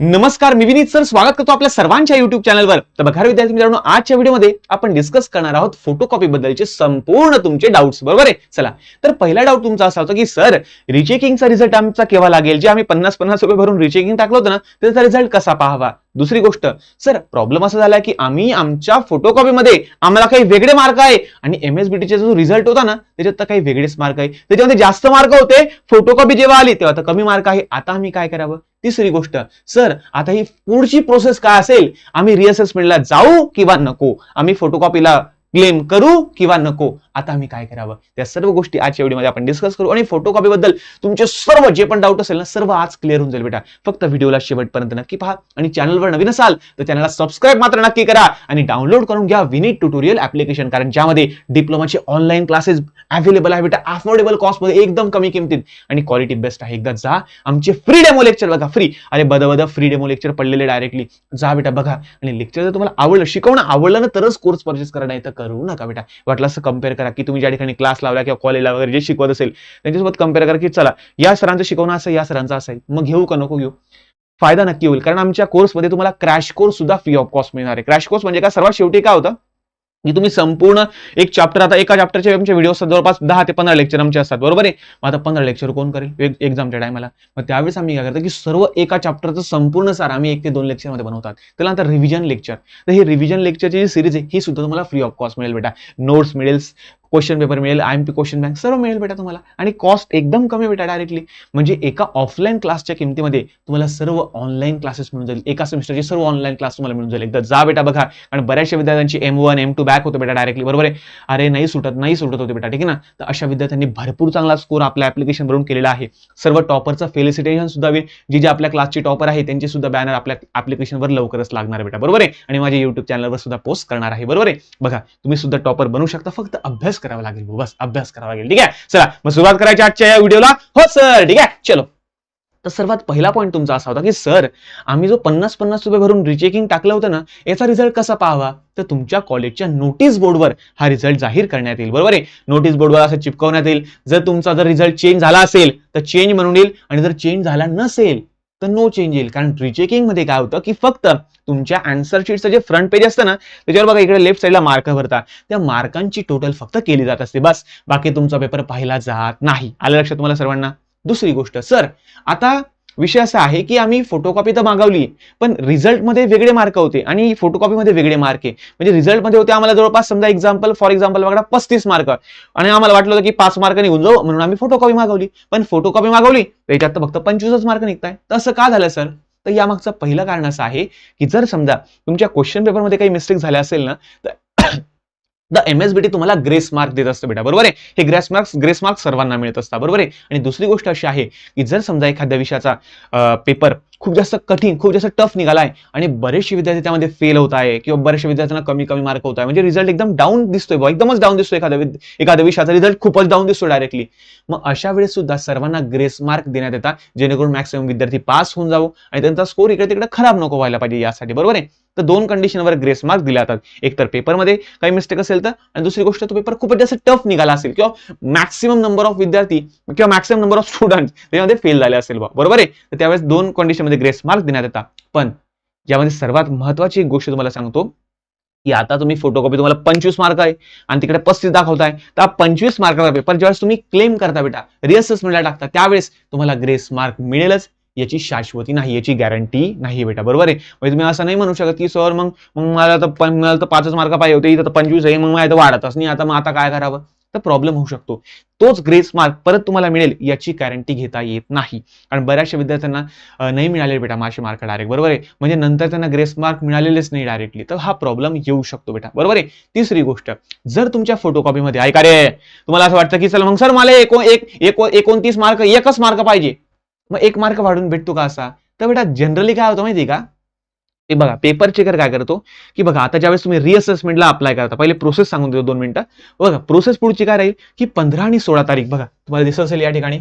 नमस्कार मी विनीत सर. स्वागत करतो आपल्या सर्वांच्या युट्यूब चॅनलवर तर बघा विद्यार्थी मित्रांनो आजच्या व्हिडिओमध्ये आपण डिस्कस करणार आहोत फोटोकॉपी बद्दलचे संपूर्ण तुमचे डाऊट्स बरोबर आहे? चला. तर पहिला डाऊट तुमचा असा होता की सर रिचेकिंगचा रिझल्ट आमचा केव्हा लागेल? जे आम्ही पन्नास पन्नास रुपये भरून रिचेकिंग टाकलं होतं ना त्याचा रिझल्ट कसा पाहावा? दुसरी गोष्ट सर प्रॉब्लेम असा झाला की आम्ही आमच्या फोटोकॉपीमध्ये आम्हाला काही वेगळे मार्क आहे. आणि एमएसबीटीचा जो रिझल्ट होता ना त्याच्यात तर काही वेगळेच मार्क आहे. त्याच्यामध्ये जास्त मार्क होते फोटोकॉपी जेव्हा आली तेव्हा तर कमी मार्क आहे. आता आम्ही काय करावं? तिसरी गोष्ट सर आता ही पुढची प्रोसेस काय असेल? आम्ही रिअसेसमेंटला जाऊ किंवा नको? आम्ही फोटोकॉपीला क्लेम करू किंवा नको. आता आम्ही काय करावं? त्या सर्व गोष्टी आजच्या व्हिडिओमध्ये आपण डिस्कस करू आणि फोटोकॉपी बद्दल तुमचे सर्व जे पण डाऊट असेल ना सर्व आज क्लिअर होऊन जाईल बेटा. फक्त व्हिडिओला शेवटपर्यंत नक्की पहा आणि चॅनलवर नवीन असाल तर चॅनलला सबस्क्राईब मात्र नक्की करा आणि डाउनलोड करून घ्या विनिट ट्युटोरियल ऍप्लिकेशन कारण ज्यामध्ये डिप्लोमाचे ऑनलाईन क्लासेस अवेलेबल आहे बेटा. अफोर्डेबल कॉस्टमध्ये एकदम कमी किमतीत. आणि क्वालिटी बेस्ट आहे. एकदा जा. आमचे फ्री डेमो लेक्चर बघा. फ्री अरे बद फ्री डेमो लेक्चर पडलेले डायरेक्टली जा बेटा बघा. आणि लेक्चर जर तुम्हाला आवडलं शिकवणं आवडलं ना तरच कोर्स परचेस करा नाही तर करू नका बेटा. वाटलं असं कंपेअर करा की तुम्ही ज्या ठिकाणी क्लास लावला किंवा कॉलेजला वगैरे जे शिकवत असेल त्यांच्यासोबत कंपेअर करा की चला या सरांचं शिकवणं असं या सरांचं असं आहे. मग घेऊ का नको घेऊ? फायदा नक्की होईल. कारण आमच्या कोर्समध्ये तुम्हाला क्रॅश कोर्स सुद्धा फ्री ऑफ कॉस्ट मिळणार आहे. क्रॅश कोर्स म्हणजे काय? सर्वात शेवटी काय होतं? की तुम्ही संपूर्ण एक चॅप्टर आता एका चॅप्टरचे आमचे व्हिडिओ असतात जवळपास दहा ते पंधरा लेक्चर आमचे असतात बरोबर आहे? मग आता पंधरा लेक्चर कोण करेल? एक्झामच्या टायमाला मग त्यावेळेस आम्ही काय करतो की सर्व एका चॅप्टरचं संपूर्ण सार आम्ही एक ते दोन लेक्चरमध्ये बनवतात. त्याला आता रिव्हिजन लेक्चर तर हे रिव्हिजन लेक्चरची जी सिरीज आहे ही सुद्धा तुम्हाला फ्री ऑफ कॉस्ट मिळेल बेटा. नोट्स मिळेल क्वेश्चन पेपर मिळेल I M P question bank सर्व मिळेल बेटा तुम्हाला. आणि कॉस्ट एकदम कमी बेटा डायरेक्टली म्हणजे एका ऑफलाईन क्लासच्या किमतीमध्ये तुम्हाला सर्व ऑनलाईन क्लासेस मिळून जाईल एका सेमिस्टरचे सर्व ऑनलाईन क्लास तुम्हाला मिळून जाईल एकदा जा बेटा बघा. कारण बऱ्याचशा विद्यार्थ्यांची M one M two back होतो बेटा डायरेक्टली बरोबर आहे? अरे नाही सुटत नाही सुटत होते बेटा. ठीक आहे ना? तर अशा विद्यार्थ्यांनी भरपूर चांगला स्कोर आपल्या ऍप्लिकेशन वरून केलेला आहे. सर्व टॉपरचं फेलिसिटेशन सुद्धा होईल. जे जी आपल्या क्लासचे टॉपर आहे त्यांचे सुद्धा बॅनर आपल्या ॲप्लिकेशनवर लवकरच लागणार बेटा. बरोबर आहे? आणि माझ्या युट्यूब चॅनलवर सुद्धा पोस्ट करणार आहे. बरोबर आहे? बघा तुम्ही सुद्धा टॉपर बनू शकता. फक्त अभ्यास करावा लागेल बस अभ्यास करावा लागेल. ठीक आहे? चला मग सुरुवात करायची आजच्या या व्हिडिओला हो सर ठीक आहे? चलो. तर सर्वात पहिला पॉईंट तुमचा असा होता की सर आम्ही जो पन्नास पन्नास रुपये भरून रिचेकिंग टाकलं होतं ना याचा रिझल्ट कसा पाहावा? तर तुमच्या कॉलेजच्या नोटीस बोर्डवर हा रिझल्ट जाहीर करण्यात येईल. बरोबर आहे? नोटीस बोर्डवर असं चिपकवण्यात येईल. जर तुमचा जर रिझल्ट चेंज झाला असेल तर चेंज म्हणून येईल. आणि जर चेंज झाला नसेल तर नो चेंज येईल. कारण रिचेकिंगमध्ये काय होतं की फक्त तुमच्या अँसर शीटचं जे फ्रंट पेज असतं ना त्याच्यावर बघा इकडे लेफ्ट साईडला मार्क भरतात. त्या मार्कांची टोटल फक्त केली जात असते. बस. बाकी तुमचा पेपर पाहिला जात नाही. आलं लक्षात तुम्हाला सर्वांना? दुसरी गोष्ट. सर आता विषय असा आहे की आम्ही फोटोकॉपी तर मागवली पण रिझल्टमध्ये वेगळे मार्क होते आणि फोटोकॉपीमध्ये वेगळे मार्क आहे. म्हणजे रिझल्टमध्ये होते आम्हाला जवळपास समजा एक्झाम्पल फॉर एक्झाम्पल बघा पस्तीस मार्क आणि आम्हाला वाटलं होतं की पाच मार्क निघून जाऊ म्हणून आम्ही फोटोकॉपी मागवली. पण फोटोकॉपी मागवली त्याच्यात तर फक्त पंचवीसच मार्क निघताय. तर असं का झालं सर तर यामागचं पहिलं कारण असं आहे की जर समजा तुमच्या क्वेश्चन पेपरमध्ये काही मिस्टेक झाल्या असेल ना तर द एमएसबीटी तुम्हाला ग्रेस मार्क देत असतं बेटा बरोबर आहे? हे ग्रेस मार्क्स ग्रेस मार्क्स सर्वांना मिळत असतात बरोबर आहे? आणि दुसरी गोष्ट अशी आहे की जर समजा एखाद्या विषयाचा पेपर खूप जास्त कठीण खूप जास्त टफ निघालाय आणि बरेचसे विद्यार्थी त्यामध्ये फेल होत आहे किंवा बरेचशे विद्यार्थ्यांना कमी कमी मार्क होत आहे म्हणजे रिझल्ट एकदम डाऊन दिसतोय एकदमच डाऊन दिसतोय एखाद्या एखाद्या विषयाचा रिझल्ट खूपच डाऊन दिसतो डायरेक्टली मग अशा वेळेस सुद्धा सर्वांना ग्रेस मार्क देण्यात येतात जेणेकरून मॅक्सिमम विद्यार्थी पास होऊन जावं आणि त्यांचा स्कोर इकडे तिकडे खराब नको व्हायला पाहिजे यासाठी बरोबर आहे? तर दोन कंडिशनवर ग्रेस मार्क दिले जातात. एक तर पेपरमध्ये काही मिस्टेक असेल तर आणि दुसरी गोष्ट तो पेपर खूपच जास्त टफ निघाला असेल किंवा मॅक्सिमम नंबर ऑफ विद्यार्थी किंवा मॅक्सिमम नंबर ऑफ स्टुडंट त्याच्यामध्ये फेल झाले असेल बरोबर आहे? तर त्यावेळेस दोन कंडिशनमध्ये ग्रेस मार्क देण्यात येतात. पण यामध्ये सर्वात महत्वाची एक गोष्ट तुम्हाला सांगतो की आता तुम्ही फोटोकॉपी तुम्हाला पंचवीस मार्क आहे आणि तिकडे पस्तीस दाखवताय तर पंचवीस मार्काचा पेपर ज्यावेळेस तुम्ही क्लेम करता बेटा रिअसेसमेंटला टाकता त्यावेळेस तुम्हाला ग्रेस मार्क मिळेलच. याची शाश्वती नाही याची गॅरंटी नाही बेटा. बरोबर आहे? म्हणजे तुम्ही असं नाही म्हणू शकत की सर मग मग मला तर मला तर पाचच मार्क पाहिजे होते इथं तर पंचवीस आहे मग माझ्या वाढतच नाही आता मग आता काय करावं? तर प्रॉब्लेम होऊ शकतो. तोच ग्रेस मार्क परत तुम्हाला मिळेल याची गॅरंटी घेता येत नाही. कारण बऱ्याचशा विद्यार्थ्यांना नाही मिळाले बेटा मासे मार्क डायरेक्ट बरोबर आहे? म्हणजे नंतर त्यांना ग्रेस मार्क मिळालेलेच नाही डायरेक्टली तर हा प्रॉब्लेम येऊ शकतो बेटा. बरोबर आहे? तिसरी गोष्ट जर तुमच्या फोटोकॉपीमध्ये ऐका रे तुम्हाला असं वाटतं की चला मग सर मला एको एक एकोणतीस मार्क एकच मार्क पाहिजे. मग एक मार्क वाढून भेटतो का असा? तर बेटा जनरली काय होतं माहिती आहे का? ते बघा पेपर चेकर काय करतो? की बघा आता ज्यावेळेस तुम्ही रिअसेसमेंटला अप्लाय करता पहिले प्रोसेस सांगून देतो दोन मिनिटं. बघा प्रोसेस पुढची काय राहील? की पंधरा आणि सोळा तारीख बघा तुम्हाला दिसत असेल या ठिकाणी.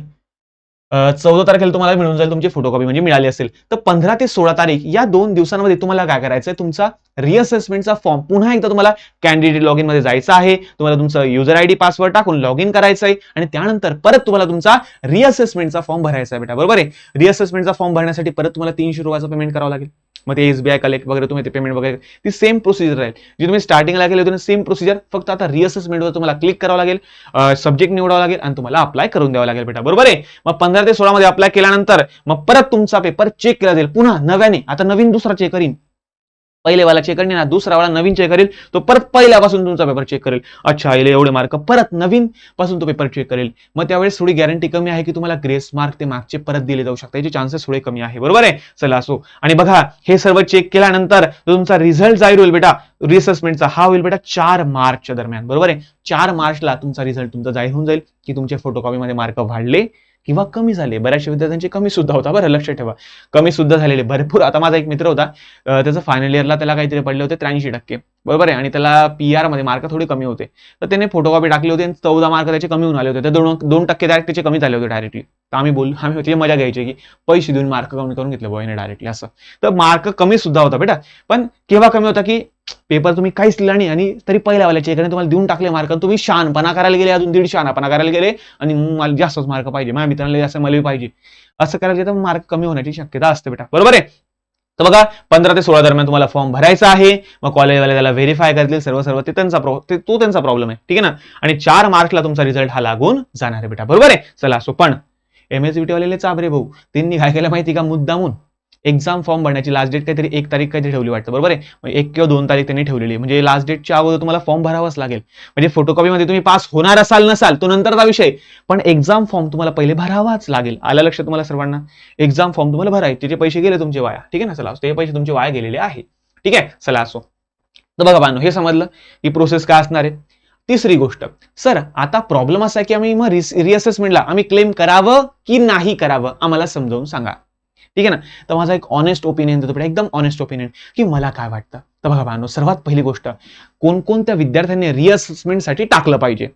चौदा तारखेला तुम्हाला मिळून जाईल तुमची फोटोकॉपी म्हणजे मिळाली असेल. तर पंधरा ते सोळा तारीख या दोन दिवसांमध्ये तुम्हाला काय करायचं आहे तुमचा रिअसेसमेंटचा फॉर्म पुन्हा एकदा तुम्हाला कॅन्डिडेट लॉग इनमध्ये जायचं आहे. तुम्हाला तुमचं युजर आयडी पासवर्ड टाकून लॉग इन करायचं आहे. आणि त्यानंतर परत तुम्हाला तुमचा रिअसेसमेंटचा फॉर्म भरायचा आहे बेटा. बरोबर आहे? रिअसेसमेंटचा फॉर्म भरण्यासाठी परत तुम्हाला तीनशे रुपयाचा पेमेंट करावं लागेल. मग ते एसबीआय कलेक्ट वगैरे तुम्ही ते पेमेंट वगैरे ती सेम प्रोसिजर राहील जी तुम्ही स्टार्टिंगला केली होती सेम प्रोसिजर फक्त आता रिअसेसमेंटवर तुम्हाला क्लिक करावं लागेल सब्जेक्ट निवडावं लागेल आणि तुम्हाला अप्लाय करून द्यावं लागेल बेटा. बरोबर आहे? मग पंधरा ते सोळा मध्ये अप्लाय केल्यानंतर मग परत तुमचा पेपर चेक केला जाईल. पुन्हा नव्याने आता नवीन दुसरा चेक करीन. पहिले वाला चेक करणे ना दुसरा वाला नवीन चेक करेल तो परत पहिल्यापासून तुमचा पेपर चेक करेल. अच्छा आले एवढे मार्क परत नवीन पासून तो पेपर चेक करेल. मग त्यावेळेस थोडी गॅरंटी कमी आहे की तुम्हाला ग्रेस मार्क ते मार्कचे परत दिले जाऊ शकतात. याचे चान्सेस थोडे कमी आहे. बरोबर आहे? चला असो. आणि बघा हे सर्व चेक केल्यानंतर तुमचा रिझल्ट जाहीर होईल बेटा. रिअसेसमेंटचा हा होईल बेटा चार मार्चच्या दरम्यान. बरोबर आहे? चार मार्चला तुमचा रिझल्ट तुमचा जाहीर होऊन जाईल की तुमच्या फोटोकॉपीमध्ये मार्क वाढले. किंवा कमी झाले. बऱ्याचशा विद्यार्थ्यांचे कमी सुद्धा होता. बरं लक्ष ठेवा. कमी सुद्धा झालेले. भरपूर. आता माझा एक मित्र होता. त्याचं फायनल इयरला त्याला काहीतरी पडले होते त्र्याऐंशी टक्के. बरोबर आहे? आणि त्याला पी आरमध्ये मार्क थोडे कमी होते. तर त्याने फोटोकॉपी टाकली होती आणि चौदा मार्क त्याचे कमी होऊन आले होते. तर दोन दोन टक्के डायरेक्ट त्याचे कमी झाले होते डायरेक्टली तर आम्ही बोल आम्ही होती मजा घ्यायची की पैसे देऊन मार्क कमी करून घेतले बॉयने डायरेक्टली असं. तर मार्क कमी सुद्धा होता बेटा. पण केव्हा कमी होता की पेपर तुम्ही काहीच लिहिला नाही आणि तरी पहिल्या वाल्याचे एकाने तुम्हाला देऊन टाकले मार्क तुम्ही शानपणा करायला गेले अजून दीड शानपणा करायला गेले आणि मला जास्तच मार्क पाहिजे. माझ्या मित्रांना जास्त मला पाहिजे. असं करायला गेलं तर मार्क कमी होण्याची शक्यता असते बेटा. बरोबर आहे? तर बघा पंधरा ते सोळा दरम्यान तुम्हाला फॉर्म भरायचा आहे. मग कॉलेजवाले त्याला व्हेरीफाय करतील सर्व सर्व ते त्यांचा तो त्यांचा प्रॉब्लेम आहे. ठीक आहे ना? आणि चार मार्चला तुमचा रिझल्ट हा लागून जाणार आहे बेटा. बरोबर आहे? चला सो पण एम एस वालेले चाबरे भाऊ त्यांनी काय केलं माहिती का? मुद्दामून एक्झाम फॉर्म भरण्याची लास्ट डेट काहीतरी एक तारीख काहीतरी ठेवली वाटतं. बरोबर आहे? एक किंवा दोन तारीख त्यांनी ठेवलेली म्हणजे लास्ट डेटच्या अगोदर तुम्हाला फॉर्म भरावाच लागेल. म्हणजे फोटोकॉपीमध्ये तुम्ही पास होणार असाल नसाल तो नंतरचा विषय. पण एक्झाम फॉर्म तुम्हाला पहिले भरावाच लागेल. आल्या लक्षात तुम्हाला सर्वांना? एक्झाम फॉर्म तुम्हाला भरायचे त्याचे पैसे गेले तुमचे वाया. ठीक आहे ना चला ते पैसे तुमचे वाया गेलेले आहे. ठीक आहे चला असो तर बघा बानो हे समजलं? ही प्रोसेस काय असणार आहे? तिसरी गोष्ट. सर आता प्रॉब्लेम असा आहे की आम्ही मग रिअसेसमेंटला आम्ही क्लेम करावं की नाही करावं? आम्हाला समजावून सांगा. ठीक आहे ना? तर माझा एक ऑनेस्ट ओपिनियन देतो एकदम ऑनेस्ट ओपिनियन की मला काय वाटतं? तर बघा बानो सर्वात पहिली गोष्ट कोणकोणत्या विद्यार्थ्यांनी रिअसेसमेंटसाठी टाकलं पाहिजे?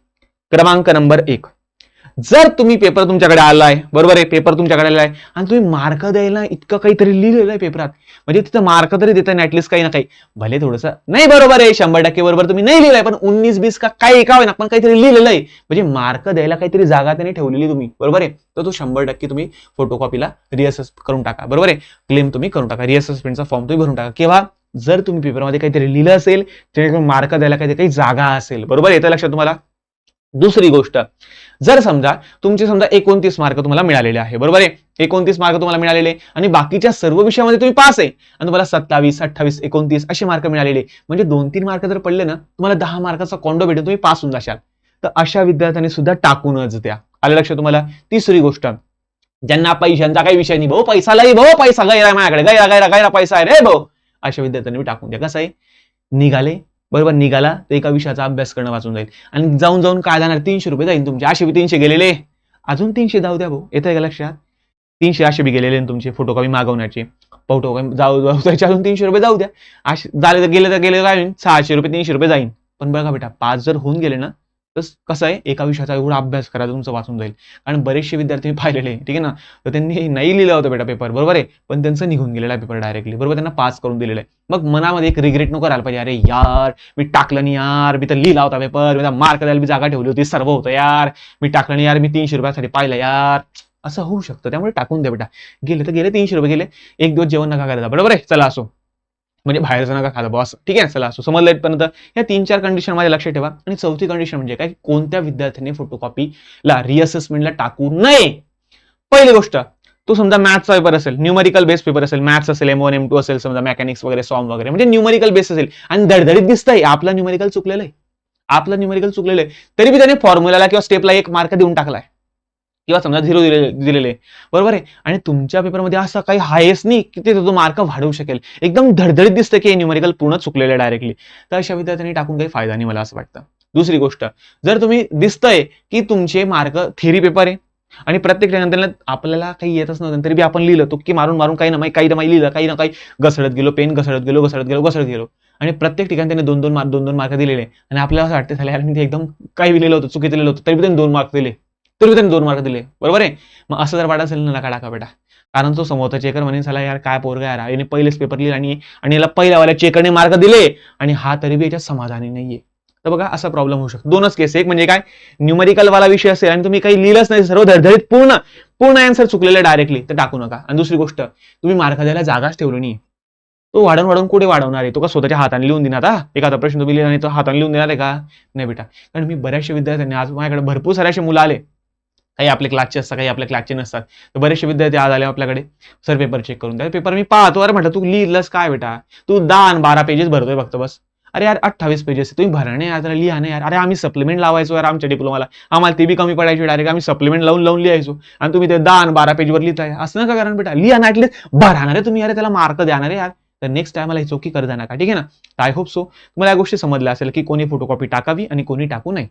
क्रमांक नंबर एक. जर तुम्ही पेपर तुमच्याकडे आलाय बरोबर आहे? पेपर तुमच्याकडे आलाय आणि तुम्ही मार्क द्यायला इतकं काहीतरी लिहिलेलं आहे पेपरात म्हणजे तिथं मार्क तरी देता ऍटलीस्ट काही ना काही. भले थोडंसं नाही बरोबर आहे शंभर टक्के बरोबर तुम्ही नाही लिहिलंय पण उन्नीस बीस का काही एका होईना पण काहीतरी लिहिलेलं आहे. म्हणजे मार्क द्यायला काहीतरी जागा त्याने ठेवलेली तुम्ही बरोबर आहे? तर तो शंभर टक्के तुम्ही फोटोकॉपीला रिअसेस करून टाका बरोबर आहे? क्लेम तुम्ही करून टाका रिअसेसमेंटचा फॉर्म तुम्ही भरून टाका. केव्हा जर तुम्ही पेपरमध्ये काहीतरी लिहिलं असेल जेणेकरून मार्क द्यायला काहीतरी काही जागा असेल बरोबर येतं लक्षात तुम्हाला दुसरी गोष्ट जर समजा तुमचे समजा एकोणतीस मार्क तुम्हाला मिळालेले आहे बरोबर आहे? एकोणतीस मार्क तुम्हाला मिळालेले आणि बाकीच्या सर्व विषयामध्ये तुम्ही पास आहे. आणि तुम्हाला सत्तावीस अठ्ठावीस एकोणतीस असे मार्क मिळालेले म्हणजे दोन तीन मार्क जर पडले ना तुम्हाला दहा मार्काचा कॉन्डो भेटून तुम्ही पास होऊन जाशाल. तर अशा विद्यार्थ्यांनी सुद्धा टाकूनच द्या. आलं लक्षात तुम्हाला? तिसरी गोष्ट ज्यांना पैशांचा काही विषय नाही भाऊ पैसा लाई भाऊ पैसा गैरा माझ्याकडे गैरा गैरा गैरा पैसा आहे रे भाऊ. अशा विद्यार्थ्यांनी टाकून द्या. कसं आहे? निघाले बरोबर निघाला तर एका विषयाचा अभ्यास करणं वाचून जाईल. आणि जाऊन जाऊन काय जाणार तीनशे रुपये जाईल तुमचे. असे बी तीनशे गेलेले. अजून तीनशे जाऊ द्या भाऊ. येतंय का लक्षात? तीनशे असे बी गेलेले तुमचे फोटोकॉपी मागवण्याचे. फोटोकॉपी जाऊ जाऊ त्याचे अजून तीनशे रुपये जाऊ द्या. असे झाले तर गेले तर गेले काय होईल सहाशे रुपये तीनशे रुपये जाईल पण बघा बेटा पाच जर होऊन गेले ना तर कसं आहे एका विषयाचा एवढा अभ्यास करा तुमचं वाचून जाईल. कारण बरेचसे विद्यार्थी पाहिलेले ठीक आहे ना? तर त्यांनी नाही लिहिलं होतं बेटा पेपर बरोबर आहे? पण त्यांचं निघून गेलेला पेपर डायरेक्टली बरोबर? त्यांना पास करून दिलेलं आहे. मग मनामध्ये एक रिग्रेट नको करायला पाहिजे. अरे यार मी टाकलं नाही यार मी तर लिहिला होता पेपर मी मार्क द्यायला मी जागा ठेवली होती सर्व होतं यार. मी टाकलं नाही यार मी तीनशे रुपयासाठी पाहिलं यार. असं होऊ शकतं त्यामुळे टाकून द्या बेटा. गेले तर गेले तीनशे रुपये गेले. एक दिवस जेवण नका करायला बरोबर आहे? चला असो. म्हणजे बाहेरचं नका खाला बॉस ठीक आहे चला. असो समजलं इथपर्यंत. या तीन चार कंडिशन माझ्या लक्षात ठेवा. आणि चौथी कंडिशन म्हणजे काय? कोणत्या विद्यार्थ्याने फोटोकॉपीला रिअसेसमेंटला टाकू नये? पहिली गोष्ट तो समजा मॅथ्सचा पेपर असेल न्यूमरिकल बेस पेपर असेल मॅथ्स असेल एम वन एम टू असेल समजा मेकॅनिक्स वगैरे सॉम वगैरे म्हणजे न्यूमरिकल बेस असेल. आणि धडधडीत दिसतंय आपला न्यूमरिकल चुकलेलं आहे आपलं न्यूमरिकल चुकलेलं आहे तरी बी त्याने फॉर्म्युलाला किंवा स्टेपला एक मार्क देऊन टाकलाय. किंवा समजा झिरो दिले दिलेले. बरोबर आहे? आणि तुमच्या पेपरमध्ये असं काही हायस नाही की ते तो मार्क वाढवू शकेल. एकदम धडधडीत दिसतं की हे न्यूमरिकल पूर्ण चुकलेलं डायरेक्टली तर अशा विद्यार्थ्यांनी टाकून काही फायदा नाही मला असं वाटतं. दुसरी गोष्ट जर तुम्ही दिसतंय की तुमचे मार्क थेरी पेपर आहे आणि प्रत्येक ठिकाणी आपल्याला काही येतच नव्हतं तरी बी आपण लिहिलं तुक्की मारून मारून काही ना काही ना माही लिहिलं काही ना काही घसरत गेलो पेन घसरत गेलो घसरत गेलो घसरत गेलो. आणि प्रत्येक ठिकाणी त्यांनी दोन दोन मार्क दोन दोन मार्क दिलेले. आणि आपल्याला असं वाटतं झाले यार मी ते एकदम काही लिहिलं होतं चुकी दिलेलं होतं तरी त्यांनी दोन मार्क दिले. तरी त्याने दोन मार्क दिले. बरोबर आहे? मग असं जर वाटत असेल ना नका टाका बेटा. कारण तो समोरचा चेकर म्हणे चला यार काय पोरगा यार. याने पहिलेच पेपर लिहिले आणि आणि याला पहिल्यावाल्या चेकरने मार्क दिले. आणि हा तरी बी याच्यात समाधानी नाहीये. तर बघा असा प्रॉब्लेम होऊ शकतो. दोनच केस एक म्हणजे काय? न्यूमेरिकल वाला विषय असेल आणि तुम्ही काही लिहिलंच नाही सर्व धडधडीत पूर्ण पूर्ण आन्सर चुकलेले डायरेक्टली तर टाकू नका. आणि दुसरी गोष्ट तुम्ही मार्क द्यायला जागाच ठेवली नाही तो वाढवून वाढवून कुठे वाढवणार आहे? तो का स्वतःच्या हाताने लिहून देणार? आता एखादा प्रश्न तुम्ही लिहिला नाही तो हाताने लिहून देणार आहे का? नाही बेटा. कारण मी बऱ्याचशा विद्यार्थ्यांनी आज माझ्याकडे भरपूर सारे असे मुलं आले. काही आपले क्लासचे असतात काही आपल्या क्लासचे नसतात. तर बरेचसे विद्यार्थी आज आले आपल्याकडे. सर पेपर चेक करून द्या. पेपर मी पाहतो. अरे म्हटलं तू लिहिलंस काय बेटा? तू दहा आणि बारा पेजेस भरतोय फक्त बस. अरे यार अठ्ठावीस पेजेस तुम्ही भरणे यार यार लिहा ना यार. अरे आम्ही सप्लिमेंट लावायचो यार आमच्या डिप्लोमाला आम्हाला ते बी कमी पडायची डायरेक्ट आम्ही सप्लिमेंट लावून लावून लिहायचो. आणि तुम्ही ते दहा आणि बारा पेजवर लिहिताय. असं नका कारण बेटा. लिहा ना ॲटलीस्ट भराणार आहे तुम्ही. अरे त्याला मार्क देणार आहे यार. तर नेक्स्ट टायमाला ही चौकी करता नका. ठीक आहे ना? आय होप सो तुम्हाला या गोष्टी समजल्या असेल की कोणी फोटोकॉपी टाकावी आणि कोणी टाकू नये.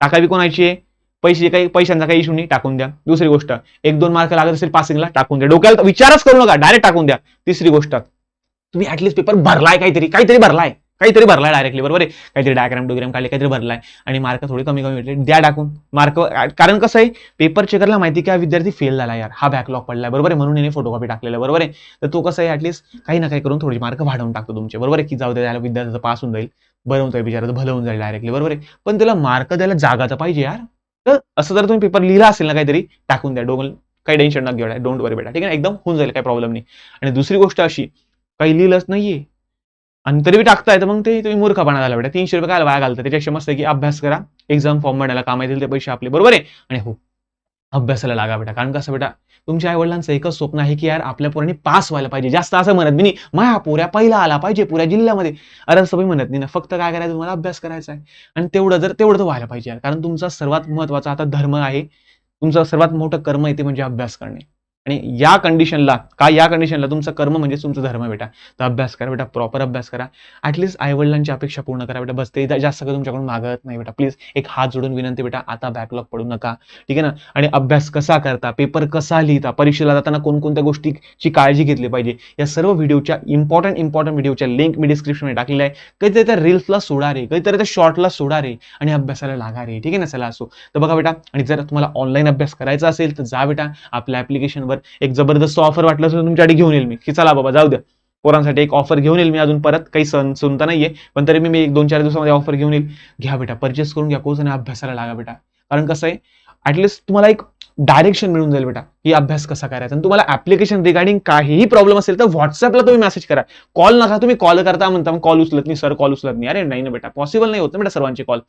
टाकावी कोणाची आहे? पैसे काही पैशांचा काही इशू नाही टाकून द्या. दुसरी गोष्ट एक दोन मार्क लागत असेल पासिंगला टाकून द्या. डोक्याला विचारच करू नका डायरेक्ट टाकून द्या. तिसरी गोष्ट तुम्ही ऍटलीस्ट पेपर भरलाय काहीतरी काहीतरी भरलाय. काहीतरी भरलाय डायरेक्टली बरोबर आहे? काहीतरी डायग्राम डोग्राम काढले काहीतरी भरलाय. आणि मार्क थोडे कमी कमी भेटले द्या टाकून. मार्क कारण कसं आहे पेपर चेकरला माहिती की हा विद्यार्थी फेल झाला यार हा बॅकलॉग पडलाय बरोबर आहे? म्हणून याने फोटोकॉपी टाकलेला बरोबर आहे? तर तो कसं आहे ऍटलीस्ट काही ना काही करून थोडी मार्क वाढवून टाकतो तुमचे बरोबर आहे? की जाऊ दे त्याला विद्यार्थ्याचं पास होऊन जाईल बरं होऊन जाईल बिचारा भलं होऊन जाईल डायरेक्टली बरोबर आहे? पण त्याला मार्क द्यायला जागा तर पाहिजे यार. तर असं जर तुम्ही पेपर लिहिला असेल ना काहीतरी टाकून द्या. डोंगल काही टेन्शन ना घेऊ डोंट वरी बेटा. ठीक आहे एकदम होऊन जाईल काही प्रॉब्लेम नाही. आणि दुसरी गोष्ट अशी काही लिहिलंच नाहीये. आणि तरी बी टाकताय तर मग ते तुम्ही मूर्खपणा झाला बेटा. तीनशे रुपये काय वाया घालता त्याच्यापेक्षा मस्त की अभ्यास करा. एक्झाम फॉर्म भरण्याला काम येतील ते पैसे आपले. बरोबर आहे? आणि हो अभ्यासाला लागा बेटा. कारण कसं बेटा? तुमच्या आई वडिलांचं एकच स्वप्न आहे की यार आपल्या पोरांनी पास व्हायला पाहिजे. जास्त असं म्हणत मी नाही माया पोऱ्या पहिला आला पाहिजे पुऱ्या जिल्ह्यामध्ये. अरे असं म्हणत नाही ना. फक्त काय करायचं? तुम्हाला अभ्यास करायचा आहे. आणि तेवढं जर तेवढं तर व्हायला पाहिजे यार. कारण तुमचा सर्वात महत्त्वाचा आता धर्म आहे. तुमचं सर्वात मोठं कर्म आहे ते म्हणजे अभ्यास करणे. आणि या कंडिशनला का या कंडिशनला तुमचं कर्म म्हणजे तुमचं धर्म बेटा? तर अभ्यास करा बेटा प्रॉपर अभ्यास करा. ऍटलीस्ट आईवडिलांची अपेक्षा पूर्ण करा बेटा. बस ते जास्त काही तुमच्याकडून मागत नाही बेटा. प्लीज एक हात जोडून विनंती बेटा आता बॅकलॉग पडू नका. ठीक आहे ना? आणि अभ्यास कसा करता पेपर कसा लिहिता परीक्षेला जाताना कोणकोणत्या गोष्टीची काळजी घेतली पाहिजे? या सर्व व्हिडिओच्या इम्पॉर्टंट इम्पॉर्टंट व्हिडिओच्या लिंक मी डिस्क्रिप्शनमध्ये टाकलेल्या आहे. कधीतरी त्या रील्सला सोडा रे कधीतरी त्या शॉर्टला सोडा रे आणि अभ्यासाला लागा रे. ठीक आहे ना? चला असो. तर बघा बेटा आणि जर तुम्हाला ऑनलाईन अभ्यास करायचा असेल तर जा बेटा. आपल्या ऍप्लिकेशनवर एक जबरदस्त ऑफर वाटलं तर तुमच्यासाठी घेऊन येईल मी. की चला बाबा जाऊ द्या. पोरांसाठी एक ऑफर घेऊन येईल मी अजून परत. काही सण सुनता नाहीये पण तरी मी एक दोन चार दिवसामध्ये ऑफर घेऊन येईल. घ्या बेटा परचेस करून घ्या कोर्स आणि अभ्यासाला लागा बेटा. कारण कसं आहे ॲटलिस्ट तुम्हाला एक डायरेक्शन मिळून जाईल बेटा की अभ्यास कसा करायचा. आणि तुम्हाला ऍप्लिकेशन रिगार्डिंग काहीही प्रॉब्लेम असेल तर व्हॉट्सअपला तुम्ही मेसेज करा. कॉल नका तुम्ही कॉल करता म्हणता कॉल उचलत नाही सर कॉल उचलत नाही. अरे नाही ना बेटा पॉसिबल नाही होत बेटा सर्वांचे कॉल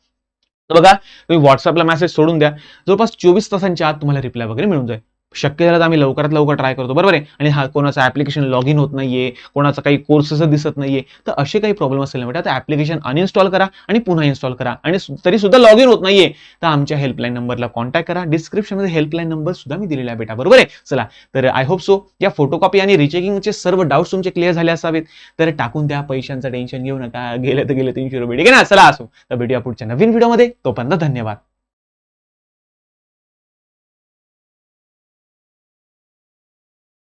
तर बघा तुम्ही व्हॉट्सअपला मेसेज सोडून द्या. जवळपास चोवीस तासांच्या आत तुम्हाला रिप्लाय वगैरे मिळून जाईल. शक्य झालं तर आम्ही लवकरात लवकर ट्राय करतो. बरोबर आहे? आणि हा कोणाचं ॲप्लिकेशन लॉग इन होत नाहीये कोणाचा काही कोर्सेस दिसत नाहीये तर असे काही प्रॉब्लेम असेल ना बेटा तर ॲप्लिकेशन अनइन्स्टॉल करा आणि पुन्हा इन्स्टॉल करा. आणि तरी सुद्धा लॉग इन होत नाहीये. तर आमच्या हेल्पलाईन नंबरला कॉन्टॅक्ट करा. डिस्क्रिप्शनमध्ये हेल्पलाईन नंबर सुद्धा मी दिलेला आहे बेटा. बरोबर आहे? चला तर आय होप सो या फोटोकॉपी आणि रिचेकिंगचे सर्व डाऊट्स तुमचे क्लिअर झाले असावेत. तर टाकून द्या पैशांचं टेन्शन घेऊ नका. गेलं तर गेलं तीनशे रुपये. ठीक आहे ना? चला असो. तर भेटूया पुढच्या नवीन व्हिडिओमध्ये तोपर्यंत धन्यवाद.